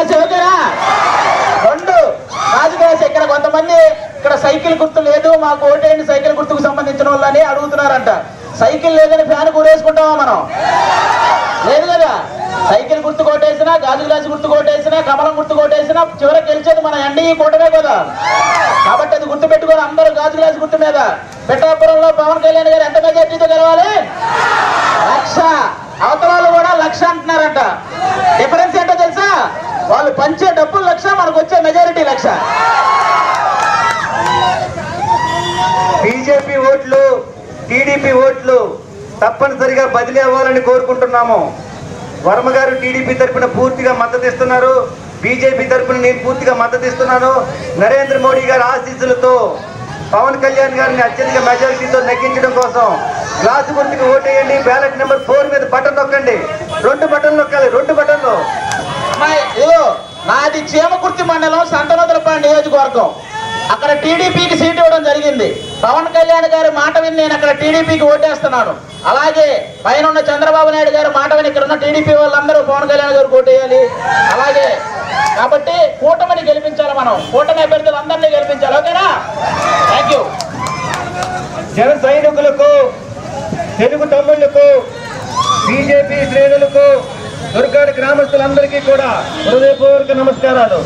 రాసి ఓకేనా రెండు. రాజకీయ ఇక్కడ కొంతమంది ఇక్కడ సైకిల్ గుర్తు లేదు మాకు ఓటేయండి సైకిల్ గుర్తుకు సంబంధించిన వాళ్ళని అడుగుతున్నారంట. సైకిల్ లేదని ఫ్యాన్ కూరేసుకుంటామా మనం? లేదు కదా? సైకిల్ గుర్తు కొట్టేసినా గాజు గ్లాసు గుర్తు కొట్టేసినా కమలం గుర్తు కొట్టేసినా చివరికి గెలిచేది మన ఎండీ కూటమే కదా. కాబట్టి అది గుర్తు పెట్టుకోవాలి అందరూ గాజు గ్లాసు గుర్తు మీద. పెట్టాపురంలో పవన్ కళ్యాణ్ గారు ఎంత మెజార్టీతో బీజేపీ ఓట్లు టీడీపీ ఓట్లు తప్పనిసరిగా బదిలీ అవ్వాలని కోరుకుంటున్నాము. వర్మ గారు టీడీపీ తరఫున పూర్తిగా మద్దతు ఇస్తున్నారు. బీజేపీ తరఫున నేను పూర్తిగా మద్దతు ఇస్తున్నాను. నరేంద్ర మోడీ గారి ఆశీస్సులతో పవన్ కళ్యాణ్ గారిని అత్యధిక మెజారిటీతో నెగ్గించడం కోసం గ్లాసు గుర్తుకి ఓటేయండి. బ్యాలెట్ నెంబర్ ఫోర్ మీద బటన్ నొక్కండి. రెండు బటన్ నొక్కాలి. రెండు బటన్లు. అమ్మాయి, నాది చీమకుర్తి మండలం సంతనోదలపాడు నియోజకవర్గం. అక్కడ టీడీపీకి సీట్ ఇవ్వడం జరిగింది. పవన్ కళ్యాణ్ గారి మాట విని నేను అక్కడ టీడీపీకి ఓటేస్తున్నాను. అలాగే పైన ఉన్న చంద్రబాబు నాయుడు గారి మాట విని ఇక్కడ ఉన్న టీడీపీ వాళ్ళందరూ పవన్ కళ్యాణ్ గారికి ఓటేయాలి అలాగే కాబట్టి కూటమిని గెలిపించాలి మనం. కూటమి అభ్యర్థులు అందరినీ గెలిపించాలి. ఓకేనా? థ్యాంక్ యూ జన సైనికులకు తెలుగు తమ్ముళ్ళకు బీజేపీ శ్రేణులకు దుర్గాడి గ్రామస్తులందరికీ కూడా హృదయపూర్వక నమస్కారాలు.